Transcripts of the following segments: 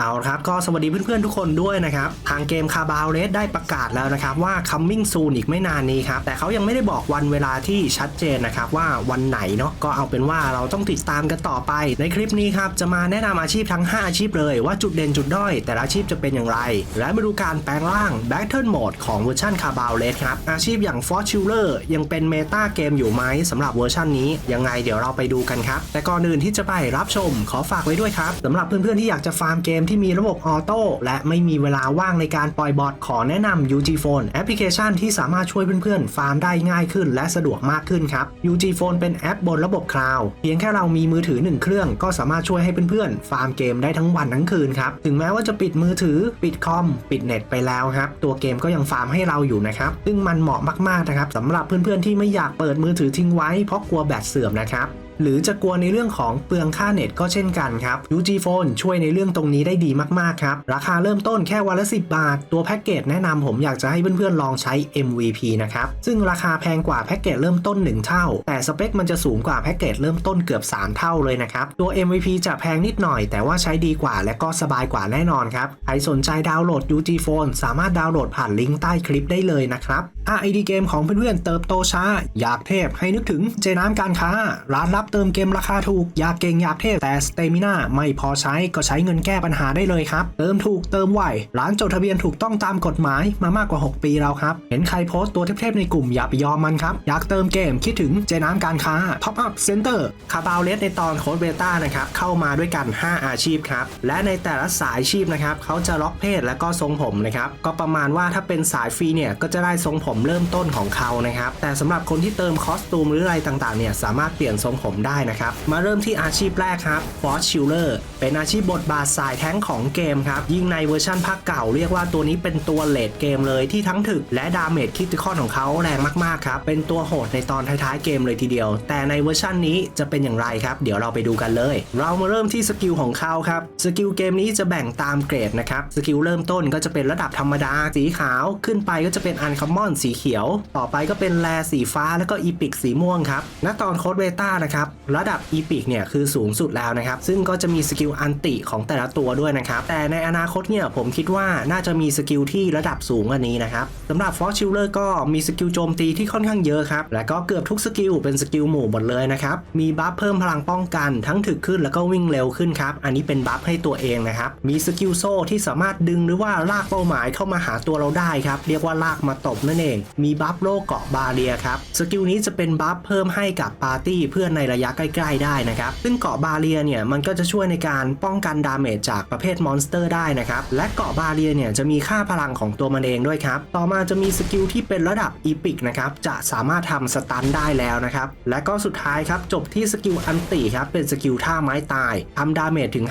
เอาครับก็สวัสดีเพื่อนๆทุกคนด้วยนะครับ ทางเกมคาบาวเรสได้ประกาศแล้วนะครับว่า coming soon อีกไม่นานนี้ครับ แต่เขายังไม่ได้บอกวันเวลาที่ชัดเจนนะครับว่าวันไหนเนาะก็เอาเป็นว่าเราต้องติดตามกันต่อไป ในคลิปนี้ครับจะมาแนะนำอาชีพทั้ง 5 อาชีพเลยว่าจุดเด่นจุดด้อย แต่ละอาชีพจะเป็นอย่างไร และมาดูการแปลงร่าง Battle Mode ของเวอร์ชันคาบาวเรสครับอาชีพอย่าง Fortuner ยังเป็นเมตาเกมอยู่ไหมสำหรับเวอร์ชันนี้ยังไงเดี๋ยวเราไปดูกันครับแต่ก่อนอื่นที่จะไปรับชม ขอฝากไว้ด้วยครับสำหรับเพื่อนๆที่อยากจะฟาร์มเกมที่มีระบบออโต้และไม่มีเวลาว่างในการปล่อยบอทขอแนะนำ UG Phone แอปพลิเคชันที่สามารถช่วยเพื่อนๆ ฟาร์มได้ง่ายขึ้น และสะดวกมากขึ้นครับ UG Phone เป็นแอปบนระบบคลาวด์เพียงแค่เรามีมือถือ 1 เครื่อง ก็สามารถช่วยให้เพื่อนๆ ฟาร์มเกมได้ทั้งวันทั้งคืนครับถึงแม้ว่าจะปิดมือถือ ปิดคอม ปิดเน็ตไปแล้วครับตัวเกมก็ยังฟาร์มให้เราอยู่นะครับซึ่งมันเหมาะมากๆนะครับสำหรับเพื่อนๆที่ไม่อยากเปิดมือถือทิ้งไว้เพราะกลัวแบตเสื่อมนะครับ หรือจะกลัวในเรื่องของเปลืองค่าเน็ตก็เช่นกันครับ UG Phone ช่วยในเรื่องตรงนี้ได้ดีมากๆครับ ราคาเริ่มต้นแค่วันละ 10 บาท ตัวแพ็กเกจแนะนำผมอยากจะให้เพื่อนๆลองใช้ MVP นะครับ ซึ่งราคาแพงกว่าแพ็กเกจเริ่มต้น 1 เท่า แต่สเปคมันจะสูงกว่าแพ็กเกจเริ่มต้นเกือบ 3 เท่าเลยนะครับ ตัว MVP จะแพงนิดหน่อย แต่ว่าใช้ดีกว่าและก็สบายกว่าแน่นอนครับ ใครสนใจดาวน์โหลด UG Phone สามารถดาวน์โหลดผ่านลิงก์ใต้คลิปได้เลยนะครับ RID เกมของเพื่อนๆเติบโตช้า อยากเทพให้นึกถึงเจน้ำการค้า ร้านรับเติมเกมราคาถูก อยากเก่งอยากเทพแต่สเตมิน่าไม่พอใช้ก็ใช้เงินแก้ปัญหาได้เลยครับ เติมถูกเติมไหวร้านจดทะเบียนถูกต้องตามกฎหมายมามากกว่า 6 ปีแล้วครับ เห็นใครโพสต์ตัวเทพๆในกลุ่มอย่าไปยอมมันครับ อยากเติมเกมคิดถึงเจน้ำการค้า Top Up Center คาบาวเลสในตอนโค้ดเบต้านะครับเข้ามาด้วยกัน 5 อาชีพครับและในแต่ละสายอาชีพนะครับเขาจะล็อกเพศและก็ทรงผมนะครับก็ประมาณว่าถ้าเป็นสายฟรีเนี่ยก็จะได้ทรงผมเริ่มต้นของเขานะครับแต่สำหรับคนที่เติมคอสตูมหรืออะไรต่างๆเนี่ยสามารถเปลี่ยนทรงผมได้นะครับ มาเริ่มที่อาชีพแรกครับฟอสชิลเลอร์เป็นอาชีพบทบาทสายแท้งของเกมครับ ยิ่งในเวอร์ชันภาคเก่าเรียกว่าตัวนี้เป็นตัวเลดเกมเลยที่ทั้งถึกและดาเมจคิติคอนของเขาแรงมากๆครับ เป็นตัวโหดในตอนท้ายๆเกมเลยทีเดียว แต่ในเวอร์ชันนี้จะเป็นอย่างไรครับ เดี๋ยวเราไปดูกันเลย เรามาเริ่มที่สกิลของเขาครับสกิลเกมนี้จะแบ่งตามเกรดนะครับสกิลเริ่มต้นก็จะเป็นระดับธรรมดาสีขาวขึ้นไปก็จะเป็นอันคัมมอนสีเขียว ต่อไปก็เป็นแรสีฟ้าแล้วก็อีพิกสีม่วงครับณตอนโค้ดเบต้านะครับระดับอีพิกเนี่ยคือสูงสุดแล้วนะครับซึ่งก็จะมีสกิลอันติของแต่ละตัวด้วยนะครับแต่ในอนาคตเนี่ยผมคิดว่าน่าจะมีสกิลที่ระดับสูงกว่านี้นะครับสำหรับฟอสชิลเลอร์ก็มีสกิลโจมตีที่ค่อนข้างเยอะครับและก็เกือบทุกสกิลเป็นสกิลหมู่หมดเลยนะครับมีบัฟเพิ่มพลังป้องกันทั้งถึกขึ้นแล้วก็วิ่งเร็วขึ้นครับอันนี้เป็นบัฟให้ตัวเองนะครับมีสกิลโซ่ที่สามารถดึงหรือว่าลากเป้าหมายเข้ามาหาตัวเราได้ครับเรียกว่าลากมาตบนั่นเอง มีบัฟโลเกาะบาเรียครับสกิลนี้จะเป็นบัฟเพิ่มให้กับปาร์ตี้เพื่อนในระยะใกล้ ๆ ได้นะครับ ซึ่งเกาะบาเรียเนี่ยมันก็จะช่วยในการป้องกันดาเมจจากประเภทมอนสเตอร์ได้นะครับ และเกาะบาเรียเนี่ยจะมีค่าพลังของตัวมันเองด้วยครับ ต่อมาจะมีสกิลที่เป็นระดับอีพิกนะครับจะสามารถทำสตันได้แล้วนะครับ และก็สุดท้ายครับจบที่สกิลอันติครับเป็นสกิลท่าไม้ตายทำดาเมจถึง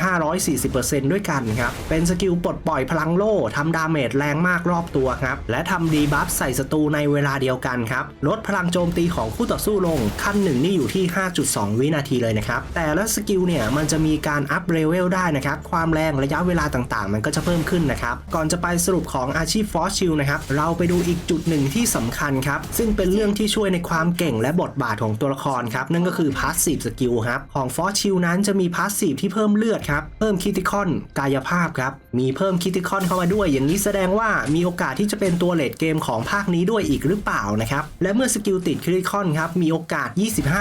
540%ด้วยกันครับเป็นสกิลปลดปล่อยพลังโล่ทำดาเมจแรงมากรอบตัวครับและทำดีบัฟใส่ศัตรูในเวลาเดียวกันครับลดพลังโจมตีของคู่ต่อสู้ลงขั้นหนึ่งนี่อยู่ที่2 วินาทีเลยนะครับ แต่ละสกิลเนี่ยมันจะมีการอัพเลเวลได้นะครับ ความแรงระยะเวลาต่างๆ มันก็จะเพิ่มขึ้นนะครับ ก่อนจะไปสรุปของอาชีพฟอสชิลนะครับ เราไปดูอีกจุดหนึ่งที่สำคัญครับ ซึ่งเป็นเรื่องที่ช่วยในความเก่งและบทบาทของตัวละครครับ นั่นก็คือพาสซีฟสกิลครับ ของฟอสชิลนั้นจะมีพาสซีฟที่เพิ่มเลือดครับ เพิ่มคิติคอนกายภาพครับ มีเพิ่มคิติคอนเข้ามาด้วย อย่างนี้แสดงว่ามีโอกาสที่จะเป็นตัวเลดเกมของภาคนี้ด้วยอีกหรือเปล่านะครับ และเมื่อสกิลติดคิติคอนครับ มีโอกาส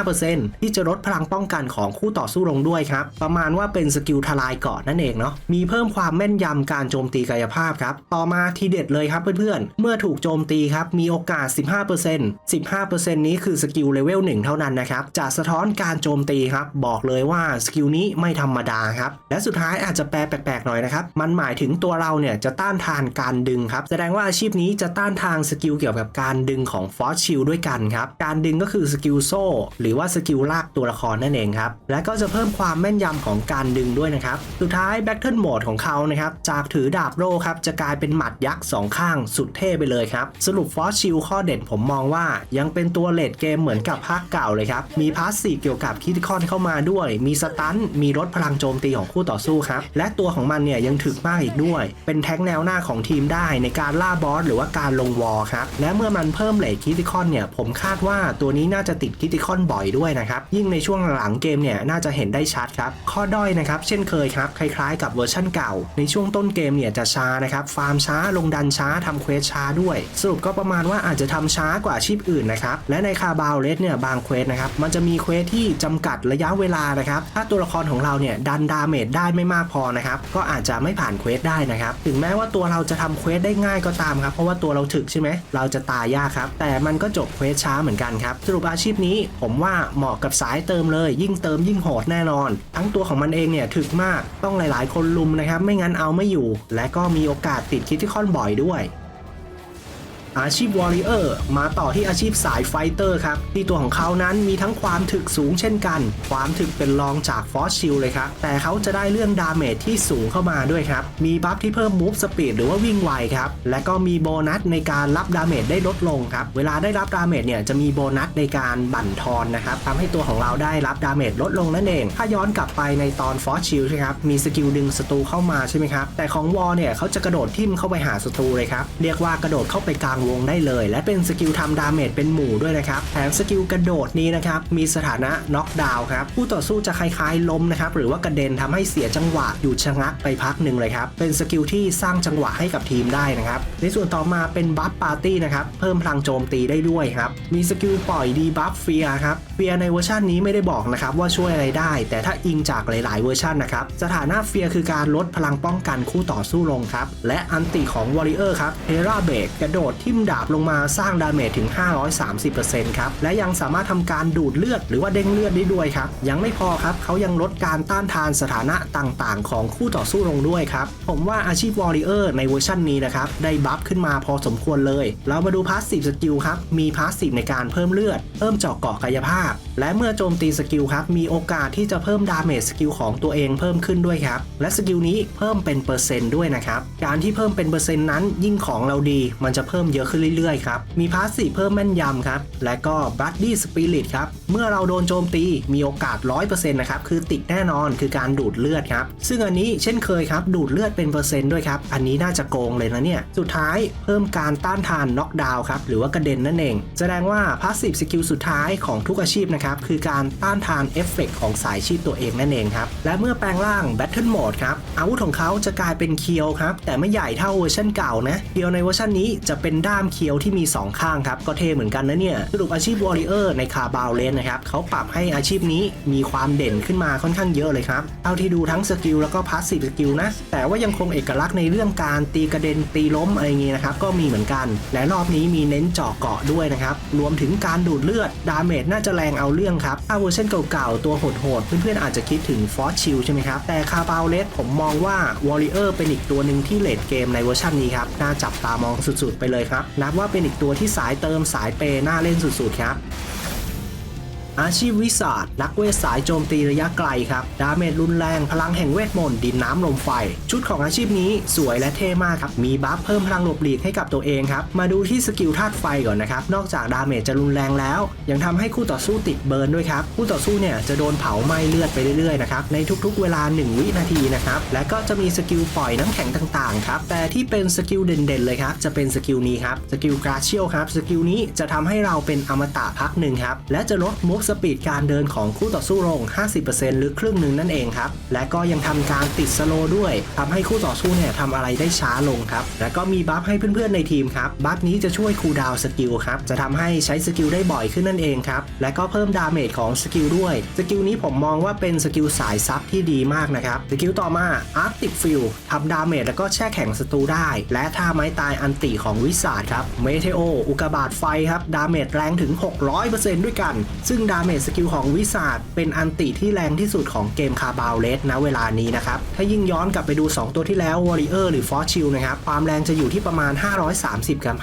25%ที่จะจะลดพลังป้องกันของคู่ต่อสู้ลงด้วยครับ ประมาณว่าเป็นสกิลทลายเกาะนั่นเองเนาะมีเพิ่มความแม่นยำการโจมตีกายภาพครับ ต่อมาทีเด็ดเลยครับเพื่อนๆ เมื่อถูกโจมตีครับ มีโอกาส 15% 15%นี้คือสกิลเลเวล1เท่านั้นนะครับจะสะท้อนการโจมตีครับ บอกเลยว่าสกิลนี้ไม่ธรรมดาครับ และสุดท้ายอาจจะแปลแปลกๆหน่อยนะครับ มันหมายถึงตัวเราเนี่ยจะต้านทานการดึงครับ แสดงว่าอาชีพนี้จะต้านทานสกิลเกี่ยวกับการดึงของฟอสชิลด้วยกันครับ การดึงก็คือสกิลโซ่หรือว่าสกิลลากตัวละครนั่นเองครับ และก็จะเพิ่มความแม่นยำของการดึงด้วยนะครับ สุดท้ายแบ็กเทิลโหมดของเขานะครับ จากถือดาบโล่ครับ จะกลายเป็นหมัดยักษ์สองข้างสุดเท่ไปเลยครับ สรุปฟอสชิลข้อเด่นผมมองว่า ยังเป็นตัวเลดเกมเหมือนกับภาคเก่าเลยครับ มีพาสซีเกี่ยวกับคิติคอนเข้ามาด้วย มีสตันมีลดพลังโจมตีของคู่ต่อสู้ครับ และตัวของมันเนี่ยยังถึกมากอีกด้วย เป็นแท็กแนวหน้าของทีมได้ในการล่าบอสหรือว่าการลงวอลครับ และเมื่อมันเพิ่มเลทคิติคอนเนี่ย ผมคาดว่าตัวนี้น่าจะติดคิติคอนบ่อยด้วยนะครับยิ่งในช่วงหลังเกมเนี่ยน่าจะเห็นได้ชัดครับ ข้อด้อยนะครับ เช่นเคยครับคล้ายๆกับเวอร์ชั่นเก่า ในช่วงต้นเกมเนี่ยจะช้านะครับ ฟาร์มช้าลงดันช้าทำเควสช้าด้วย สรุปก็ประมาณว่าอาจจะทำช้ากว่าอาชีพอื่นนะครับ และในคาบาวเลสเนี่ยบางเควสนะครับ มันจะมีเควสที่จำกัดระยะเวลานะครับ ถ้าตัวละครของเราเนี่ยดันดาเมจได้ไม่มากพอนะครับ ก็อาจจะไม่ผ่านเควสได้นะครับ ถึงแม้ว่าตัวเราจะทำเควสได้ง่ายก็ตามครับ เพราะว่าตัวเราถึกใช่ไหม เราจะตายยากครับ แต่มันก็จบเควสช้าเหมือนกันครับ สรุปอาชีพนี้ผมว่าเหมาะกับสาายเติมเลย ยิ่งเติมยิ่งโหดแน่นอน ทั้งตัวของมันเองเนี่ยถึกมากต้องหลายๆ คนลุมนะครับไม่งั้นเอาไม่อยู่ และก็มีโอกาสติดคิดที่ค่อนบ่อยด้วย อาชีพวอริเออร์มาต่อที่อาชีพสายไฟเตอร์ครับ ที่ตัวของเขานั้นมีทั้งความถึกสูงเช่นกัน ความถึกเป็นรองจากฟอสชิลเลยครับ แต่เขาจะได้เรื่องดาเมจที่สูงเข้ามาด้วยครับ มีบัฟที่เพิ่มมูฟสปีดหรือว่าวิ่งไวครับ และก็มีโบนัสในการรับดาเมจได้ลดลงครับ เวลาได้รับดาเมจเนี่ยจะมีโบนัสในการบั่นทอนนะครับทำให้ตัวของเราได้รับดาเมจลดลงนั่นเอง ถ้าย้อนกลับไปในตอนฟอสชิลใช่ครับ มีสกิลดึงศัตรูเข้ามาใช่ไหมครับ แต่ของวอเนี่ยเขาจะกระโดดทิ่มเข้าไปหาศัตรูเลยครับ เรียกว่ากระโดดเข้าไปกลางวงได้เลย และเป็นสกิลทำดาเมจเป็นหมู่ด้วยนะครับแถมสกิลกระโดดนี้นะครับมีสถานะน็อกดาวน์ครับผู้ต่อสู้จะคล้ายๆล้มนะครับหรือว่ากระเด็นทำให้เสียจังหวะหยุดชะงักไปพักหนึ่งเลยครับเป็นสกิลที่สร้างจังหวะให้กับทีมได้นะครับในส่วนต่อมาเป็นบัฟปาร์ตี้นะครับเพิ่มพลังโจมตีได้ด้วยครับมีสกิลปล่อยดีบัฟเฟียครับเฟียในเวอร์ชันนี้ไม่ได้บอกนะครับว่าช่วยอะไรได้ แต่ถ้าอิงจากหลาย ๆ เวอร์ชันนะครับสถานะเฟียคือการลดพลังป้องกันคู่ต่อสู้ลงครับและอันติของวอริเออร์ครับเฮราเบกกระโดดทิ่ิ่มดาบลงมาสร้างดาเมจถึง 530%ครับ และยังสามารถทำการดูดเลือดหรือว่าเด้งเลือดได้ด้วยครับ ยังไม่พอครับเขายังลดการต้านทานสถานะต่างๆ ของคู่ต่อสู้ลงด้วยครับ ผมว่าอาชีพวอริเออร์ในเวอร์ชันนี้นะครับ ได้บัฟขึ้นมาพอสมควรเลย เรามาดูพาสซีฟสกิลครับ มีพาสซีฟในการเพิ่มเลือด เพิ่มเจาะเกาะกายภาพ และเมื่อโจมตีสกิลครับ มีโอกาสที่จะเพิ่มดาเมจสกิลของตัวเองเพิ่มขึ้นด้วยครับ และสกิลนี้เพิ่มเป็นเปอร์เซ็นต์ด้วยนะครับ การที่เพิ่มเป็นเปอร์เซ็นต์นั้นยิ่งของเราดีมันจะเพิ่มเยอะขึ้นเรื่อยๆครับ มีพาสซีฟเพิ่มแม่นยำครับ และก็บัดดี้สปิริตครับ เมื่อเราโดนโจมตีมีโอกาส 100%นะครับ คือติดแน่นอนคือการดูดเลือดครับ ซึ่งอันนี้เช่นเคยครับ ดูดเลือดเป็นเปอร์เซ็นต์ด้วยครับ อันนี้น่าจะโกงเลยนะเนี่ย สุดท้ายเพิ่มการต้านทานน็อกดาวน์ครับ หรือว่ากระเด็นนั่นเอง แสดงว่าพาสซีฟสกิลสุดท้ายของทุกอาชีพนะครับ คือการต้านทานเอฟเฟกของสายชีพตัวเองนั่นเองครับ และเมื่อแปลงร่าง Battle Mode ครับ อาวุธของเขาจะกลายเป็นเคียวครับ แต่ไม่ใหญ่เท่าเวอร์ชันเก่านะเคียวในเวอร์ชันนี้จะเป็นดามเคียวที่มี 2 ข้างครับ ก็เท่เหมือนกันนะเนี่ย สรุปอาชีพวอริเออร์ในคาบาวเลนนะครับเขาปรับให้อาชีพนี้มีความเด่นขึ้นมาค่อนข้างเยอะเลยครับเท่าที่ดูทั้งสกิลแล้วก็พาสซีฟสกิลนะ แต่ว่ายังคงเอกลักษณ์ในเรื่องการตีกระเด็นตีล้มอะไรอย่างงี้นะครับก็มีเหมือนกัน และรอบนี้มีเน้นเจาะเกาะด้วยนะครับรวมถึงการดูดเลือดดาเมจน่าจะแรงเอาเรื่องครับถ้าเวอร์ชันเก่าๆตัวโหดๆเพื่อนๆอาจจะคิดถึงฟอสชิลใช่ไหมครับแต่คาบาวเลสผมมองว่าวอริเออร์เป็นอีกตัวหนึ่งที่เลดเกมในเวอร์ชันนี้ครับน่าจับตามองสุดๆไปเลยครับนับว่าเป็นอีกตัวที่สายเติมสายเปย์น่าเล่นสุดๆครับ อาชีพวิสาดนักเวทสายโจมตีระยะไกลครับ ดาเมจรุนแรงพลังแห่งเวทมนต์ดินน้ำลมไฟ ชุดของอาชีพนี้สวยและเท่มากครับ มีบัฟเพิ่มพลังหลบหลีกให้กับตัวเองครับ มาดูที่สกิลธาตุไฟก่อนนะครับ นอกจากดาเมจจะรุนแรงแล้ว ยังทำให้คู่ต่อสู้ติดเบิร์นด้วยครับ คู่ต่อสู้เนี่ยจะโดนเผาไหม้เลือดไปเรื่อยๆนะครับ ในทุกๆ เวลา 1 วินาทีนะครับ และก็จะมีสกิลปล่อยน้ำแข็งต่างๆครับ แต่ที่เป็นสกิลเด่นๆเลยครับ จะเป็นสกิลนี้ครับ สกิลกราเชียลครับ สกิลนี้จะทำให้เราเป็นอมตะพักหนึ่งครับ และจะลดมูฟสปีดการเดินของคู่ต่อสู้ลง 50%หรือครึ่งหนึ่งนั่นเองครับ และก็ยังทำการติดสโลด้วยทำให้คู่ต่อสู้เนี่ยทำอะไรได้ช้าลงครับ และก็มีบัฟให้เพื่อนๆในทีมครับ บัฟนี้จะช่วยคูลดาวน์สกิลครับ จะทำให้ใช้สกิลได้บ่อยขึ้นนั่นเองครับ และก็เพิ่มดาเมจของสกิลด้วย สกิลนี้ผมมองว่าเป็นสกิลสายซับที่ดีมากนะครับ สกิลต่อมา Arctic Field ทำดาเมจแล้วก็แช่แข็งศัตรูได้ และท่าไม้ตายอันติของวิสาดครับ เมเทโอ อุกกาบาตไฟครับ ดาเมจแรงถึง 600%ด้วยกัน ซึ่งดาเมจสกิลของวิสาดเป็นอันติที่แรงที่สุดของเกมคาบาวเลสณเวลานี้นะครับ ถ้ายิ่งย้อนกลับไปดู 2 ตัวที่แล้ว Warrior หรือ f o r t u n e นะครับ ความแรงจะอยู่ที่ประมาณ 530 กับ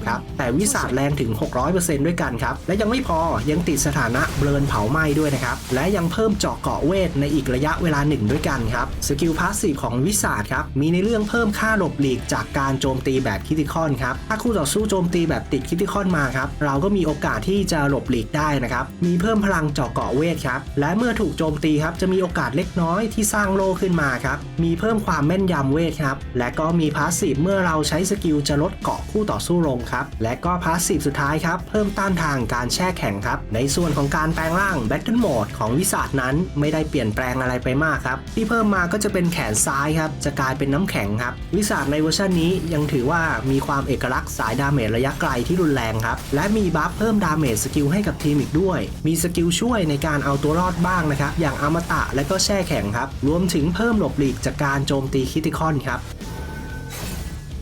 540 ครับ แต่วิสาดแรงถึง 600%ด้วยกันครับ และยังไม่พอยังติดสถานะเบลนเผาไหม้ด้วยนะครับ และยังเพิ่มเจาะเกาะเวทในอีกระยะเวลาหนึ่งด้วยกันครับสกิลพาสซีฟของวิสาดครับมีในเรื่องเพิ่มค่าหลบหลีกจากการโจมตีแบบคิติคอนครับถ้าคู่ต่อสู้โจมตีแบบติดคิติคอนมาครับเราก็มีโอกาสที่จะหลบหลีกได้นะครับมีเพิ่มพลังเจาะเกาะเวทครับ และเมื่อถูกโจมตีครับจะมีโอกาสเล็กน้อยที่สร้างโลขึ้นมาครับ มีเพิ่มความแม่นยำเวทครับ และก็มีพาสซีฟเมื่อเราใช้สกิลจะลดเกาะคู่ต่อสู้ลงครับ และก็พาสซีฟสุดท้ายครับ เพิ่มต้านทางการแช่แข็งครับ ในส่วนของการแปลงร่าง Battle Mode ของวิสาดนั้นไม่ได้เปลี่ยนแปลงอะไรไปมากครับ ที่เพิ่มมาก็จะเป็นแขนซ้ายครับ จะกลายเป็นน้ำแข็งครับ วิสาดในเวอร์ชันนี้ยังถือว่ามีความเอกลักษณ์สายดาเมจระยะไกลที่รุนแรงครับ และมีบัฟเพิ่มดาเมจสกิลให้กับทีมอีกด้วยมีสกิลช่วยในการเอาตัวรอดบ้างนะครับ อย่างอมตะและก็แช่แข็งครับ รวมถึงเพิ่มหลบหลีกจากการโจมตีคิติคอนครับ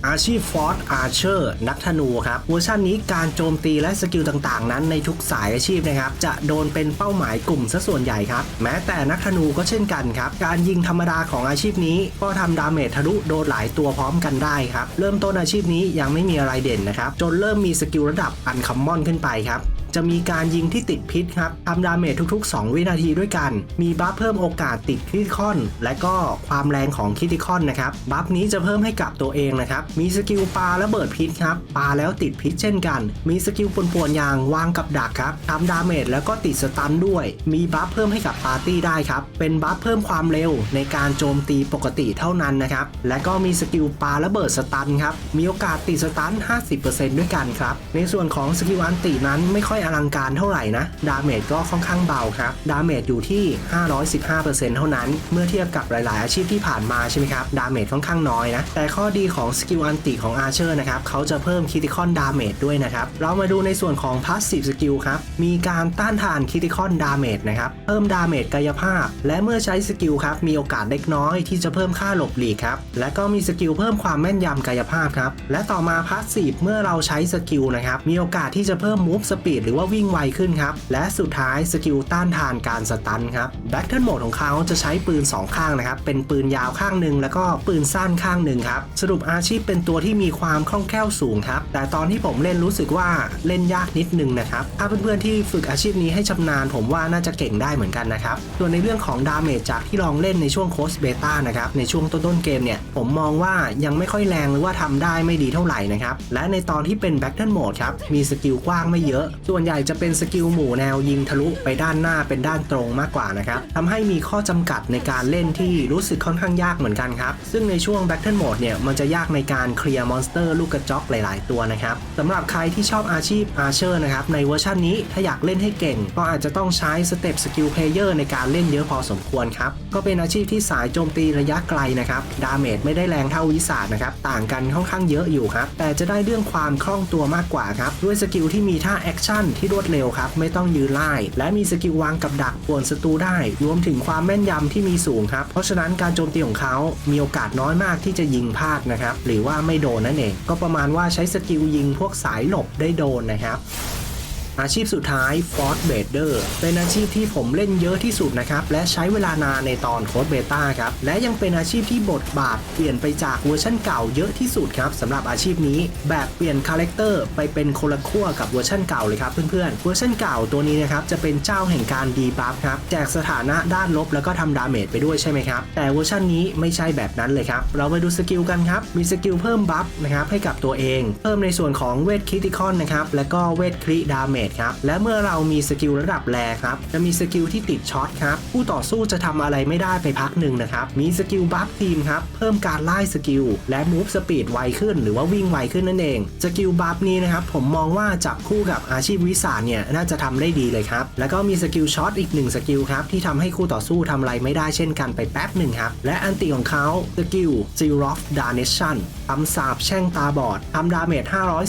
อาชีพฟอร์ a อาร์เชอร์นักธนูครับเวอร์ชันนี้การโจมตีและสกิลต่างๆ นั้นในทุกสายอาชีพนะครับ จะโดนเป็นเป้าหมายกลุ่มซะส่วนใหญ่ครับ แม้แต่นักธนูก็เช่นกันครับ การยิงธรรมดาของอาชีพนี้ ก็ทำดาเมจทะลุโดนหลายตัวพร้อมกันได้ครับ เริ่มต้นอาชีพนี้ยังไม่มีอะไรเด่นนะครับ จนเริ่มมีสกิลระดับอันคัมมอนขึ้นไปครับ จะมีการยิงที่ติดพิษครับทำดาเมจทุก ๆ 2 วินาทีด้วยกัน มีบัฟเพิ่มโอกาสติดคริติคอน และก็ความแรงของคริติคอนนะครับ บัฟนี้จะเพิ่มให้กับตัวเองนะครับ มีสกิลปลาและเบิดพิษครับ ปลาแล้วติดพิษเช่นกัน มีสกิลป่วนๆอย่างวางกับดักครับทำดาเมจแล้วก็ติดสตันด้วย มีบัฟเพิ่มให้กับปาร์ตี้ได้ครับ เป็นบัฟเพิ่มความเร็วในการโจมตีปกติเท่านั้นนะครับ และก็มีสกิลปลาและเบิดสตันครับ มีโอกาสติดสตัน 50%ด้วยกันครับ ในส่วนของสกิลอันตินั้นไม่ค่อยอลังการเท่าไหร่นะ ดาเมจก็ค่อนข้างเบาครับ ดาเมจอยู่ที่ 515%เท่านั้น เมื่อเทียบกับหลาย ๆ อาชีพที่ผ่านมาใช่ไหมครับ ดาเมจค่อนข้างน้อยนะ แต่ข้อดีของสกิลอันติของอาร์เชอร์นะครับ เขาจะเพิ่มคิติคอนดาเมจด้วยนะครับ เรามาดูในส่วนของพาสซีฟสกิลครับ มีการต้านทานคิติคอนดาเมจนะครับ เพิ่มดาเมจกายภาพ และเมื่อใช้สกิลครับ มีโอกาสเล็กน้อยที่จะเพิ่มค่าหลบหลีกครับ และก็มีสกิลเพิ่มความแม่นยำกายภาพครับ และต่อมาพาสซีฟเมื่อเราใช้สกิลนะครับ มีโอกาสที่จะเพิ่มมูฟสปีดหรือว่าวิ่งไวขึ้นครับ และสุดท้ายสกิลต้านทานการสตันครับแบทเทิลโหมดของเขาจะใช้ปืน 2 ข้างนะครับ เป็นปืนยาวข้างหนึ่งแล้วก็ปืนสั้นข้างหนึ่งครับ สรุปอาชีพเป็นตัวที่มีความคล่องแคล่วสูงครับ แต่ตอนที่ผมเล่นรู้สึกว่าเล่นยากนิดนึงนะครับ ถ้าเพื่อนๆที่ฝึกอาชีพนี้ให้ชำนาญ ผมว่าน่าจะเก่งได้เหมือนกันนะครับ ส่วนในเรื่องของดาเมจจากที่ลองเล่นในช่วงโคสเบต้านะครับ ในช่วงต้นๆเกมเนี่ย ผมมองว่ายังไม่ค่อยแรงหรือว่าทำได้ไม่ดีเท่าไหร่นะครับ และในตอนที่เป็นแบทเทิลโหมดครับ มีสกิลกว้างไม่เยอะ ส่วนใหญ่จะเป็นสกิลหมู่แนวยิงทะลุไปด้านหน้าเป็นด้านตรงมากกว่านะครับทำให้มีข้อจำกัดในการเล่นที่รู้สึกค่อนข้างยากเหมือนกันครับ ซึ่งในช่วง Battle Mode เนี่ยมันจะยากในการเคลียร์มอนสเตอร์ลูกกระจอกหลาย ๆ ตัวนะครับสำหรับใครที่ชอบอาชีพอาร์เชอร์นะครับในเวอร์ชันนี้ถ้าอยากเล่นให้เก่ง ก็อาจจะต้องใช้สเต็ปสกิลเพลเยอร์ในการเล่นเยอะพอสมควรครับก็เป็นอาชีพที่สายโจมตีระยะไกลนะครับดาเมจไม่ได้แรงเท่าวิสาดนะครับต่างกันค่อนข้างเยอะอยู่ครับแต่จะได้เรื่องความคล่องตัวมากกว่าครับด้วยสกิลที่มีท่าแอคชั่นที่รวดเร็วครับ ไม่ต้องยืนไล่และมีสกิลวางกับดักป่วนศัตรูได้ รวมถึงความแม่นยำที่มีสูงครับ เพราะฉะนั้นการโจมตีของเขา มีโอกาสน้อยมากที่จะยิงพลาดนะครับ หรือว่าไม่โดนนั่นเอง ก็ประมาณว่าใช้สกิลยิงพวกสายหลบได้โดนนะครับ อาชีพสุดท้าย f o r ์ b a d e r เป็นอาชีพที่ผมเล่นเยอะที่สุดนะครับ และใช้เวลานานในตอนโค้ดเบต้าครับ และยังเป็นอาชีพที่บทบาทเปลี่ยนไปจากเวอร์ชันเก่าเยอะที่สุดครับสำหรับอาชีพนี้แบบเปลี่ยนคาแรคเตอร์ไปเป็นคนละขั้วกับเวอร์ชันเก่าเลยครับเพื่อนๆ เวอร์ชันเก่าตัวนี้นะครับจะเป็นเจ้าแห่งการดีบัฟครับแจกสถานะด้านลบแล้วก็ทำดาเมจไปด้วยใช่ไหมครับ แต่เวอร์ชันนี้ไม่ใช่แบบนั้นเลยครับเราไปดูสกิลกันครับมีสกิลเพิ่มบัฟนะครับให้กับตัวเอง เพิ่มในส่วนของเวทคริติคอนนะครับและก็เวทคริดาเมจครับ และเมื่อเรามีสกิลระดับแรครับ จะมีสกิลที่ติดช็อตครับ ผู้ต่อสู้จะทำอะไรไม่ได้ไปพักหนึ่งนะครับ มีสกิลบัฟทีมครับ เพิ่มการไล่สกิล และมูฟสปีดไวขึ้น หรือว่าวิ่งไวขึ้นนั่นเอง สกิลบัฟนี้นะครับ ผมมองว่าจับคู่กับอาชีพวิสาเนี่ยน่าจะทำได้ดีเลยครับ แล้วก็มีสกิลช็อตอีกหนึ่งสกิลครับที่ทำให้คู่ต่อสู้ทำอะไรไม่ได้เช่นกันไปแป๊บหนึ่งครับ และอันติของเขาสกิล Zero of Damnation ทำสาบแช่งตาบอดทำดาเมจ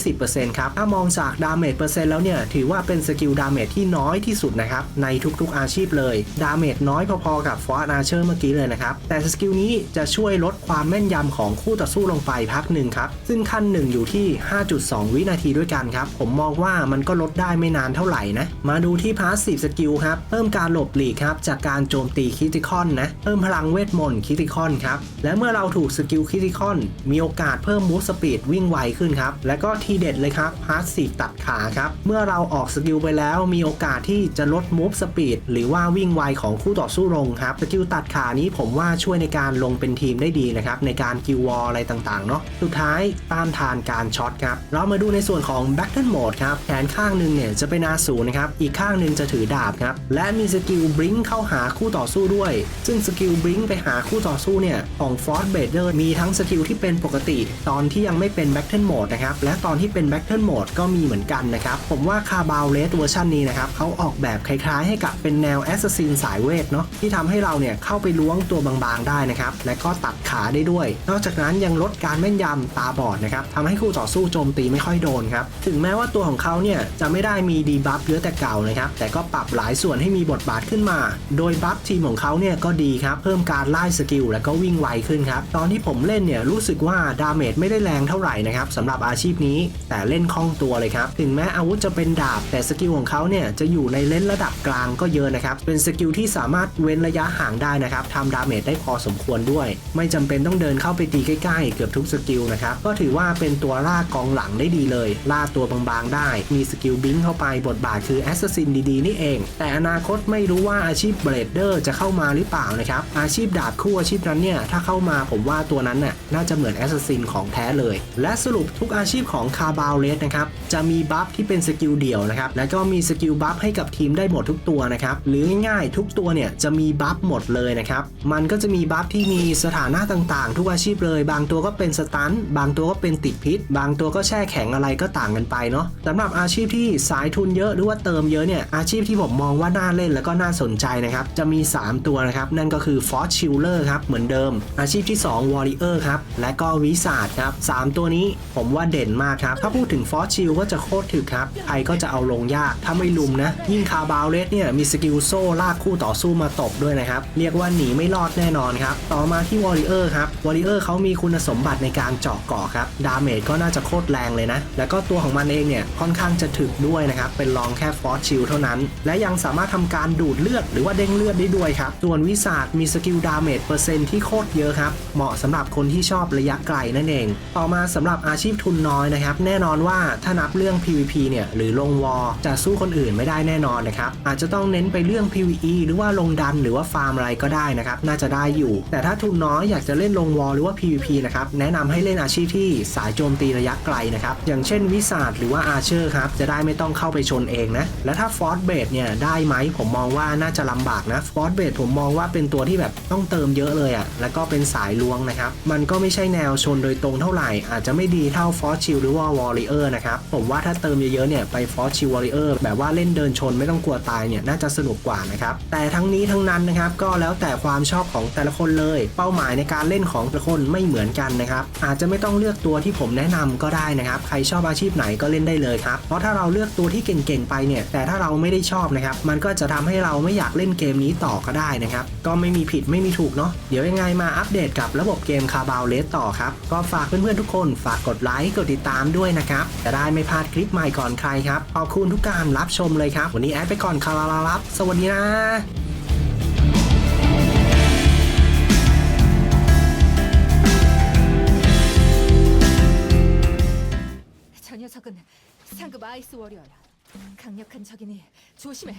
510%ครับถ้ามองจากดาเมจเปอร์เซ็นต์แล้วเนี่ยถือว่าเป็นสกิลดาเมจที่น้อยที่สุดนะครับในทุกๆอาชีพเลย ดาเมจน้อยพอๆกับฟอร์อาเชอร์เมื่อกี้เลยนะครับแต่สกิลนี้จะช่วยลดความแม่นยำของคู่ต่อสู้ลงไปพักหนึ่งครับซึ่งขั้นหนึ่งอยู่ที่ 5.2 วินาทีด้วยกันครับผมมองว่ามันก็ลดได้ไม่นานเท่าไหร่นะมาดูที่พาสซีฟสกิลครับเพิ่มการหลบหลีกครับจากการโจมตีคิติคอนนะเพิ่มพลังเวทมนต์คิติคอนครับและเมื่อเราถูกสกิลคิติคอนมีโอกาสเพิ่มมูฟสปีดวิ่งไวขึ้นครับและก็ทีเด็ดเลยครับพาสซีฟตัดขาครับเมื่อเราออกสกิลไปแล้ว มีโอกาสที่จะลด move speed หรือว่าวิ่งไวของคู่ต่อสู้ลงครับสกิลตัดขานี้ผมว่าช่วยในการลงเป็นทีมได้ดีนะครับในการกิววอลอะไรต่างๆเนาะสุดท้ายต้านทานการช็อตครับเรามาดูในส่วนของ Battle Mode ครับแขนข้างหนึ่งเนี่ยจะเป็นอาสูรนะครับอีกข้างหนึ่งจะถือดาบครับและมีสกิลบริงเข้าหาคู่ต่อสู้ด้วย ซึ่งสกิลบริงไปหาคู่ต่อสู้เนี่ยของ Force b a d e r มีทั้งสกิลที่เป็นปกติ ตอนที่ยังไม่เป็น Battle Mode นะครับและตอนที่เป็น Battle Mode ก็มีเหมือนกันนะครับผมว่าคาบาวเลสเวอร์ชันนี้นะครับเขาออกแบบคล้ายๆ ให้กับเป็นแนวแอสซัสซินสายเวทเนาะที่ทำให้เราเนี่ยเข้าไปล้วงตัวบางๆได้นะครับและก็ตัดขาได้ด้วย นอกจากนั้นยังลดการแม่นยำตาบอดนะครับทำให้คู่ต่อสู้โจมตีไม่ค่อยโดนครับถึงแม้ว่าตัวของเขาเนี่ยจะไม่ได้มีดีบัฟเยอะแต่เก่านะครับแต่ก็ปรับหลายส่วนให้มีบทบาทขึ้นมา โดยบัฟทีมของเขาเนี่ยก็ดีครับเพิ่มการไล่สกิลและก็วิ่งไวขึ้นครับตอนที่ผมเล่นเนี่ยรู้สึกว่าดาเมจไม่ได้แรงเท่าไหร่นะครับสำหรับอาชีพนี้แต่เล่นคล่องตัวเลยครับถึงแม้อาวุธจะเป็นดาบ แต่สกิลของเขาเนี่ยจะอยู่ในเลนระดับกลางก็เยอะนะครับ เป็นสกิลที่สามารถเว้นระยะห่างได้นะครับทำดาเมจได้พอสมควรด้วย ไม่จำเป็นต้องเดินเข้าไปตีใกล้ๆ เกือบทุกสกิลนะครับ ก็ถือว่าเป็นตัวล่ากองหลังได้ดีเลย ล่าตัวบางๆได้ มีสกิลบิงเข้าไปบทบาทคือแอสซัสซินดีๆนี่เอง แต่อนาคตไม่รู้ว่าอาชีพเบรดเดอร์จะเข้ามาหรือเปล่านะครับ อาชีพดาบคู่อาชีพนั้นเนี่ย ถ้าเข้ามาผมว่าตัวนั้นน่ะน่าจะเหมือนแอสซัสซินของแท้เลย และสรุปทุกอาชีพของคาบาวเลสนะครับ จะมีบัฟที่เป็นสกิลเดี่ยวนะครับ แล้วก็มีสกิลบัฟให้กับทีมได้หมดทุกตัวนะครับ หรือง่ายๆ ทุกตัวเนี่ยจะมีบัฟหมดเลยนะครับ มันก็จะมีบัฟที่มีสถานะต่างๆ ทุกอาชีพเลย บางตัวก็เป็นสตัน บางตัวก็เป็นติดพิษ บางตัวก็แช่แข็งอะไรก็ต่างกันไปเนาะสำหรับอาชีพที่สายทุนเยอะหรือว่าเติมเยอะเนี่ยอาชีพที่ผมมองว่าน่าเล่นแล้วก็น่าสนใจนะครับจะมี 3 ตัวนะครับนั่นก็คือ Force Chiller ครับเหมือนเดิม อาชีพที่ 2 Warrior ครับและก็วิสาดครับสามตัวนี้ผมว่าเด่นมากครับถ้าพูดถึง Force Shield ก็จะโคตรถึกครับใครก็จะเอาลงยาก ถ้าไม่ลุมนะ ยิ่งคาบาวเลสเนี่ยมีสกิลโซ่ลากคู่ต่อสู้มาตบด้วยนะครับ เรียกว่าหนีไม่รอดแน่นอนครับ ต่อมาที่ Warrior ครับ Warrior เขามีคุณสมบัติในการเจาะเกาะครับ ดาเมจก็น่าจะโคตรแรงเลยนะ แล้วก็ตัวของมันเองเนี่ยค่อนข้างจะถึกด้วยนะครับ เป็นรองแค่ Force Shield เท่านั้น และยังสามารถทำการดูดเลือดหรือว่าเด้งเลือดได้ด้วยครับ ส่วนวิสาดมีสกิลดาเมจเปอร์เซ็นต์ที่โคตรเยอะครับ เหมาะสำหรับคนที่ชอบระยะไกลนั่นเอง ต่อมาสำหรับอาชีพทุนน้อยนะครับ แน่นอนว่าถ้านับเรื่อง PVP เนี่ยหรือลงวอลจะสู้คนอื่นไม่ได้แน่นอนนะครับอาจจะต้องเน้นไปเรื่อง PVE หรือว่าลงดันหรือว่าฟาร์มอะไรก็ได้นะครับน่าจะได้อยู่ แต่ถ้าทุนน้อยอยากจะเล่นลงวอลหรือว่า PVP นะครับแนะนำให้เล่นอาชีพที่สายโจมตีระยะไกลนะครับอย่างเช่นวิสาดหรือว่าอาเชอร์ครับจะได้ไม่ต้องเข้าไปชนเองนะและถ้าฟอร์ b เบดเนี่ยได้ไหมผมมองว่าน่าจะลำบากนะฟอร์ b เบดผมมองว่าเป็นตัวที่แบบต้องเติมเยอะเลยอะ่ะแล้วก็เป็นสายลวงนะครับมันก็ไม่ใช่แนวชนโดยตรงเท่าไหร่ อาจจะไม่ดีเท่าฟอร์ชิลหรือว่าวอริเออร์นะครับผมว่าถ้าเติมเยอะๆเนี่ยไปฟอร์ชิวอริเออร์แบบว่าเล่นเดินชนไม่ต้องกลัวตายเนี่ยน่าจะสนุกกว่านะครับแต่ทั้งนี้ทั้งนั้นนะครับก็แล้วแต่ความชอบของแต่ละคนเลย เป้าหมายในการเล่นของแต่ละคนไม่เหมือนกันนะครับอาจจะไม่ต้องเลือกตัวที่ผมแนะนำก็ได้นะครับใครชอบอาชีพไหนก็เล่นได้เลยครับเพราะถ้าเราเลือกตัวที่เก่งๆไปเนี่ยแต่ถ้าเราไม่ได้ชอบนะครับมันก็จะทำให้เราไม่อยากเล่นเกมนี้ต่อก็ได้นะครับก็ไม่มีผิดไม่มีถูกเนาะเดี๋ยวยังไงมาอัปเดตกับระบบเกมคาบาวเลสต่อครับก็ฝากเพื่อนๆทุกคน ฝากกดไลค์กดติดตามด้วยนะครับจะได้ไม่พลาดคลิปใหม่ก่อนใครครับขอบคุณทุกการรับชมเลยครับ วันนี้แอดไปก่อนครับสวัสดีนะ 저 녀석은 상급 아이스 워리어야. 강력한 적이니 조심해.